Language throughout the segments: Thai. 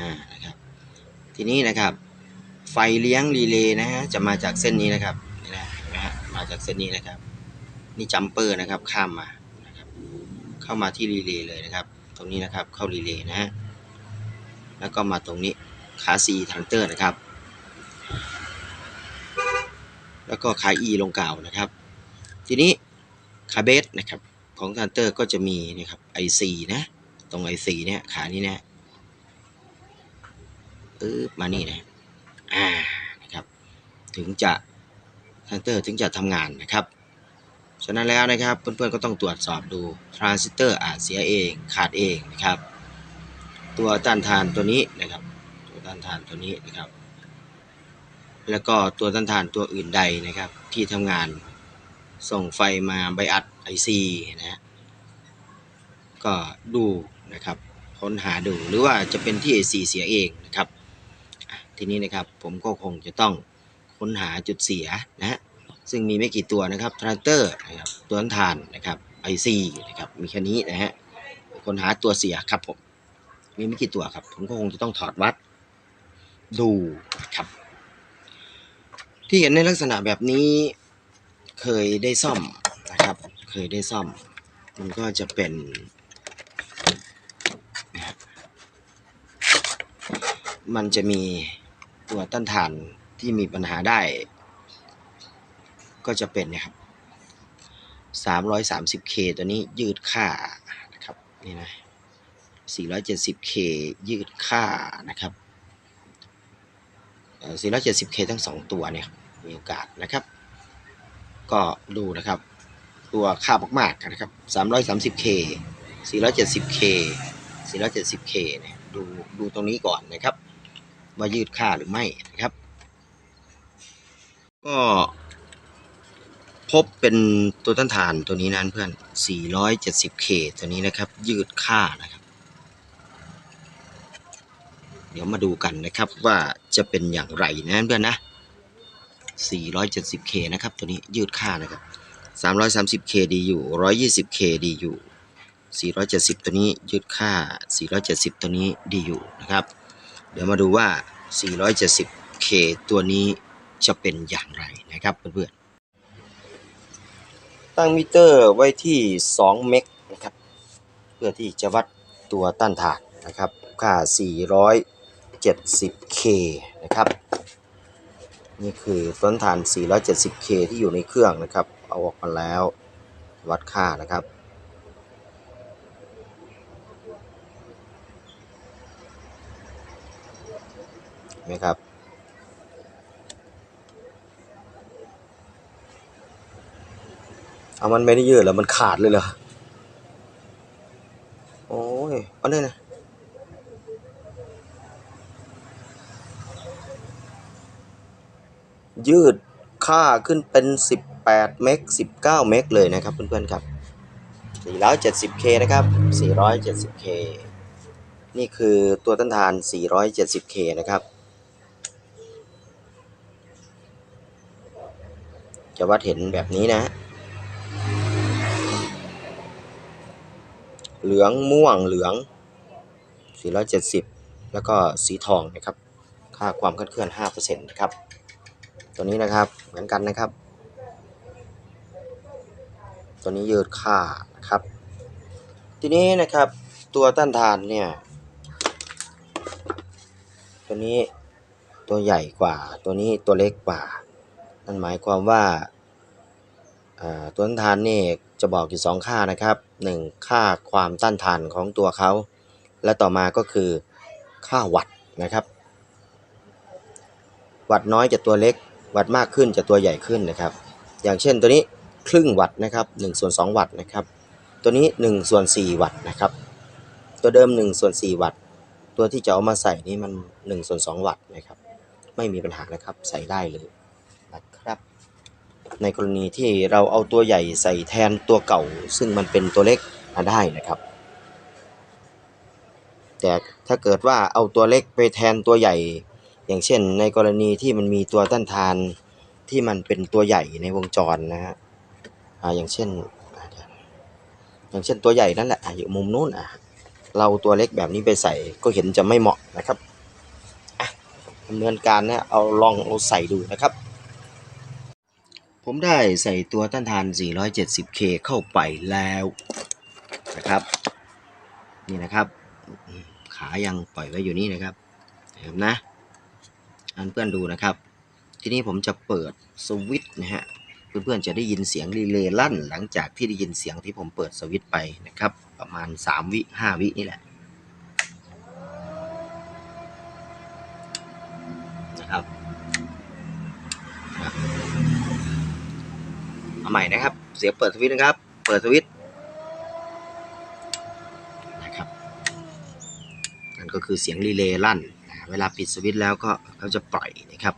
อ่านะครับ ทีนี้นะครับไฟเลี้ยงรีเลย์นะฮะจะมาจากเส้นนี้นะครับนี่นะเห็นไหมฮะมาจากเส้นนี้นะครับ นี่จัมเปอร์นะครับข้ามมานะครับเข้ามาที่รีเลย์เลยนะครับ ตรงนี้นะครับเข้ารีเลย์นะฮะแล้วก็มาตรงนี้ขาซีทันเตอร์นะครับ แล้วก็ขา E ลงกล่าวนะครับ ทีนี้ขาเบสนะครับของทันเตอร์ก็จะมีนะครับ IC นะตรง IC เนี่ยขานี้นะ ปึ๊บมานี่นะอ่านะครับ ถึงจะทันเตอร์ถึงจะทำงานนะครับ ฉะนั้นแล้วนะครับเพื่อนๆก็ต้องตรวจสอบดูทรานซิสเตอร์อาจเสียเองขาดเองนะครับ ตัวต้านทานตัวนี้นะครับตัวต้านทานตัวนี้นะครับ แล้วก็ตัวต้านทานตัวอื่นใดนะครับ ที่ทำงานส่งไฟมาไบอัด IC นะฮะก็ดูนะครับค้นหาดูหรือว่าจะเป็นที่ AC เสียเองนะครับ ทีนี้นะครับผมก็คงจะต้องค้นหาจุดเสียนะฮะซึ่งมีไม่กี่ตัวนะครับทรานเตอร์นะครับตัวต้านทานนะครับ IC นะครับมีแค่นี้นะฮะค้นหาตัวเสียครับผมมีไม่กี่ตัวครับ ผมก็คงจะต้องถอดวัดดูนะครับ ที่เห็นในลักษณะแบบนี้เคยได้ซ่อมนะครับ เคยได้ซ่อม มันก็จะเป็นนะครับ มันจะมีตัวต้านทานที่มีปัญหาได้ ก็จะเป็นเนะครับ 330K ตัวนี้ยืดค่านะครับนี่นะ 470K ยืดค่านะครับเอ่อ 470K ทั้ง2ตัวเนี่ยมีโอกาสนะครับ ก็ดูนะครับ ตัวค่ามากๆนะครับ 330K 470K 470K เนี่ยดูดูตรงนี้ก่อนนะครับ ว่ายืดค่าหรือไม่นะครับ ก็พบเป็นตัวต้านทานตัวนี้นั้นเพื่อน 470K ตัวนี้นะครับ ยืดค่านะครับ เดี๋ยวมาดูกันนะครับว่าจะเป็นอย่างไรนะเพื่อนนะ 470K นะครับ ตัวนี้ยืดค่านะครับ 330K ดีอยู่ 120K ดีอยู่ 470 ตัวนี้ยืดค่า 470 ตัวนี้ดีอยู่นะครับ เดี๋ยวมาดูว่า 470K ตัวนี้จะเป็นอย่างไรนะครับเพื่อนๆ ตั้งมิเตอร์ไว้ที่ 2 เมกนะครับ เพื่อที่จะวัดตัวต้านทานนะครับ ค่า 470K นะครับ นี่คือต้นทาน 470K ที่อยู่ในเครื่องนะครับ เอาออกมาแล้ววัดค่านะครับ เห็น ไหมครับ เอามันไม่ได้ยืดแล้วมันขาดเลยเหรอ โอ้ย เอาเลยนะยืดค่าขึ้นเป็น 18 เมก 19 เมกเลยนะครับเพื่อนๆครับ 470K นะครับ 470K นี่คือตัวต้านทาน 470K นะครับ จะวัดเห็นแบบนี้นะ เหลืองม่วงเหลือง 470 แล้วก็สีทองนะครับ ค่าความคลาดเคลื่อน5%นะครับ ตัวนี้นะครับเหมือนกันนะครับ ตัวนี้ยืดค่านะครับ ทีนี้นะครับตัวต้านทานเนี่ย ตัวนี้ตัวใหญ่กว่าตัวนี้ตัวเล็กกว่า นั่นหมายความว่าตัวต้านทานนี่จะบอกอยู่สองค่านะครับหนึ่งค่าความต้านทานของตัวเขา และต่อมาก็คือค่าวัตต์นะครับ วัตต์น้อยจะตัวเล็ก วัตต์มากขึ้นจะตัวใหญ่ขึ้นนะครับ อย่างเช่นตัวนี้ครึ่งวัตต์นะครับ1ส่วน2วัตต์นะครับ ตัวนี้1ส่วน4วัตต์นะครับ ตัวเดิม1ส่วน4วัตต์ตัวที่จะเอามาใส่นี่มัน1ส่วน2วัตต์นะครับ ไม่มีปัญหานะครับใส่ได้เลย นะครับ ในกรณีที่เราเอาตัวใหญ่ใส่แทนตัวเก่า ซึ่งมันเป็นตัวเล็กมาได้นะครับ แต่ถ้าเกิดว่าเอาตัวเล็กไปแทนตัวใหญ่ อย่างเช่น ในกรณีที่มันมีตัวต้านทานที่มันเป็นตัวใหญ่ในวงจรนะฮะอ่าอย่างเช่น อย่างเช่นตัวใหญ่นั่นแหละอะอยู่มุมนู้นอะเราตัวเล็กแบบนี้ไปใส่ก็เห็นจะไม่เหมาะนะครับดำเนินการนะเอาลองเอาใส่ดูนะครับ ผมได้ใส่ตัวต้านทาน 470K เข้าไปแล้วนะครับ นี่นะครับ ขายังปล่อยไว้อยู่นี่นะครับ เห็นนะอันเพื่อนดูนะครับ ทีนี้ผมจะเปิดสวิตช์นะฮะเพื่อนๆจะได้ยินเสียงรีเลย์ลั่น หลังจากที่ได้ยินเสียงที่ผมเปิดสวิตช์ไปนะครับ ประมาณ 3 วิ 5 วินี่แหละนะครับ เอาใหม่นะครับ เสียงเปิดสวิตช์นะครับ เปิดสวิตช์นะครับนั่นก็คือเสียงรีเลย์ลั่นนะเวลาปิดสวิตช์แล้วก็เขาจะปล่อยนะครับ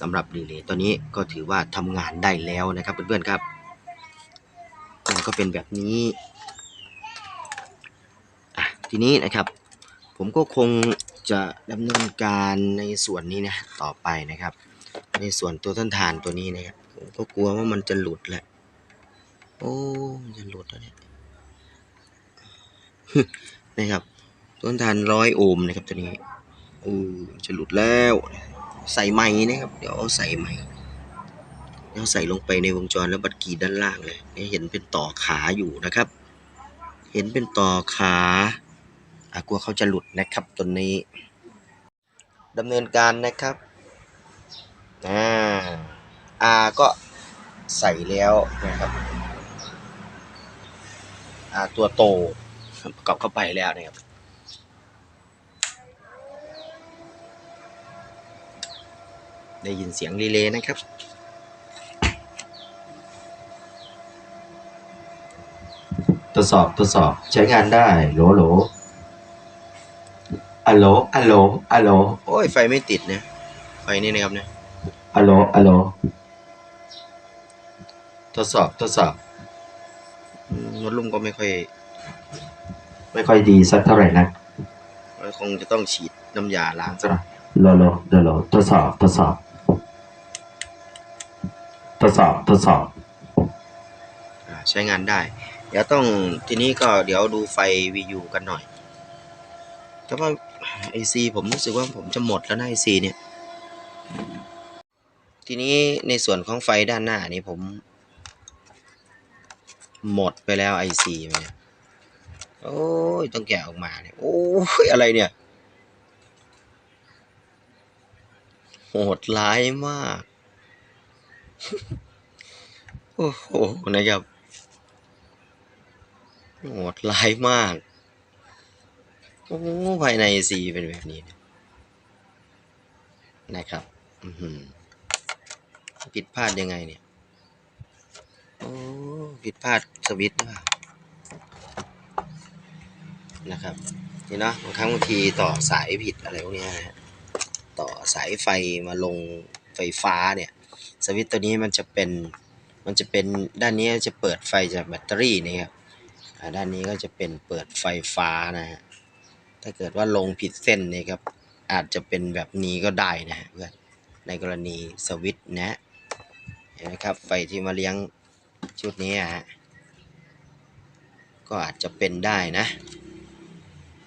สำหรับรีเลย์ตัวนี้ก็ถือว่าทำงานได้แล้วนะครับเพื่อนๆครับมันก็เป็นแบบนี้อะทีนี้นะครับ ผมก็คงจะดำเนินการในส่วนนี้นะต่อไปนะครับ ในส่วนตัวต้นทานตัวนี้นะครับ ผมก็กลัวว่ามันจะหลุดแหละ โอ้มันจะหลุดแล้วเนี่ยนะครับต้นทานร้อยโอห์มนะครับตัวนี้เออจะหลุดแล้ว ใส่ไม้นะครับ เดี๋ยวเอาใส่ไม้แล้วใส่ลงไปในวงจรแล้วบัดกรีด้านล่างเลยเนี่ยเห็นเป็นต่อขาอยู่นะครับ เห็นเป็นต่อขาอากลัวเขาจะหลุดนะครับตัวนี้ดำเนินการนะครับอ่า อาก็ใส่แล้วนะครับอาตัวโตประกอบเข้าไปแล้วนะครับได้ยินเสียงรีเลย์นะครับ ทดสอบทดสอบใช้งานได้โหลโหลอัลโหลอัลโหลอัลโหลโอ้ยไฟไม่ติดเนี่ยไฟนี่นะครับเนี่ยอัลโหลอัลโหล ทดสอบทดสอบอืมวัดลุ่มก็ไม่ค่อย ไม่ค่อยดีสักเท่าไหร่นะคงจะต้องฉีดน้ำยาล้างซะหน่อยโหลโหลโหลโหลทดสอบทดสอบทดสอบทดสอบอ่าใช้งานได้ เดี๋ยวต้องทีนี้ก็เดี๋ยวดูไฟ VU กันหน่อย แต่ว่า IC ผมรู้สึกว่าผมจะหมดแล้วนะ IC เนี่ย ทีนี้ในส่วนของไฟด้านหน้านี่ผม หมดไปแล้ว IC เนี่ยโอ้ยต้องแกะออกมาเนี่ยโอ้ยอะไรเนี่ยโหดร้ายมาก โอ้โหนะครับโหดร้ายมาก โอ้ภายในสีเป็นแบบนี้ นะนะครับอือหือผิดพลาดยังไงเนี่ย ผิดพลาดสวิตช์หรือเปล่านะครับนี่เนาะบางครั้งบางทีต่อสายผิดอะไรพวกนี้นะฮะต่อสายไฟมาลงไฟฟ้าเนี่ย สวิตช์ตัวนี้มันจะเป็นมันจะเป็นด้านนี้จะเปิดไฟจากแบตเตอรี่นะครับด้านนี้ก็จะเป็นเปิดไฟฟ้านะฮะถ้าเกิดว่าลงผิดเส้นเนี่ยครับอาจจะเป็นแบบนี้ก็ได้นะฮะเพื่อนในกรณีสวิตช์นะเห็นไหมครับไฟที่มาเลี้ยง ชุดนี้ฮะก็อาจจะเป็นได้นะ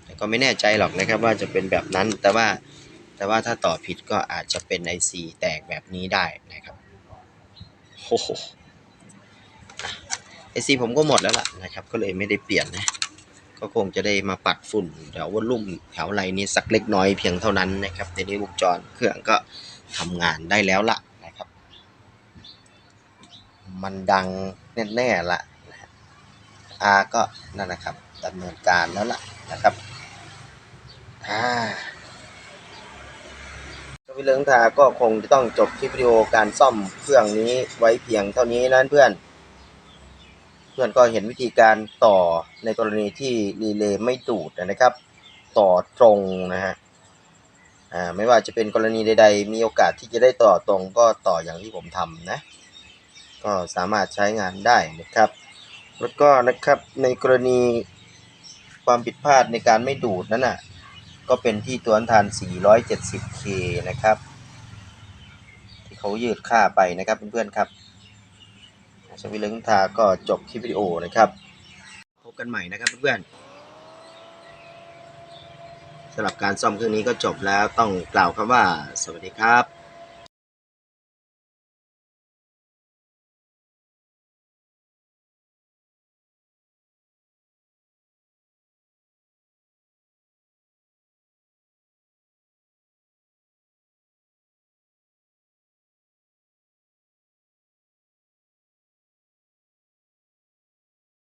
แต่ก็ไม่แน่ใจหรอกนะครับว่าจะเป็นแบบนั้นแต่ว่าแต่ว่าถ้าต่อผิดก็อาจจะเป็น IC แตกแบบนี้ได้นะครับโอ้โหไอซีผมก็หมดแล้วล่ะนะครับ ก็เลยไม่ได้เปลี่ยนนะ ก็คงจะได้มาปัดฝุ่นแถววอลลุ่มแถวไรนี้สักเล็กน้อยเพียงเท่านั้นนะครับในนี้วงจรเครื่องก็ทำงานได้แล้วล่ะ มันดังแน่ๆละนะฮะอาก็นั่นนะครับดำเนินการแล้วล่ะนะครับอ่าวิเลิงทาก็คงจะต้องจบคลิปวิดีโอการซ่อมเครื่องนี้ไว้เพียงเท่านี้นะเพื่อน เพื่อนก็เห็นวิธีการต่อในกรณีที่รีเลย์ไม่ดูดนะครับ ต่อตรงนะฮะอ่าไม่ว่าจะเป็นกรณีใด ๆ มีโอกาสที่จะได้ต่อตรงก็ต่ออย่างที่ผมทำนะ ก็สามารถใช้งานได้นะครับ แล้วก็นะครับในกรณีความผิดพลาดในการไม่ดูดนั้นน่ะก็เป็นที่ตัวอัลทาน 470K นะครับ ที่เขายืดค่าไปนะครับเพื่อนๆครับชวิลึงทาก็จบคลิปวิดีโอนะครับ พบกันใหม่นะครับเพื่อนๆสำหรับการซ่อมเครื่องนี้ก็จบแล้วต้องกล่าวคำว่า สวัสดีครับ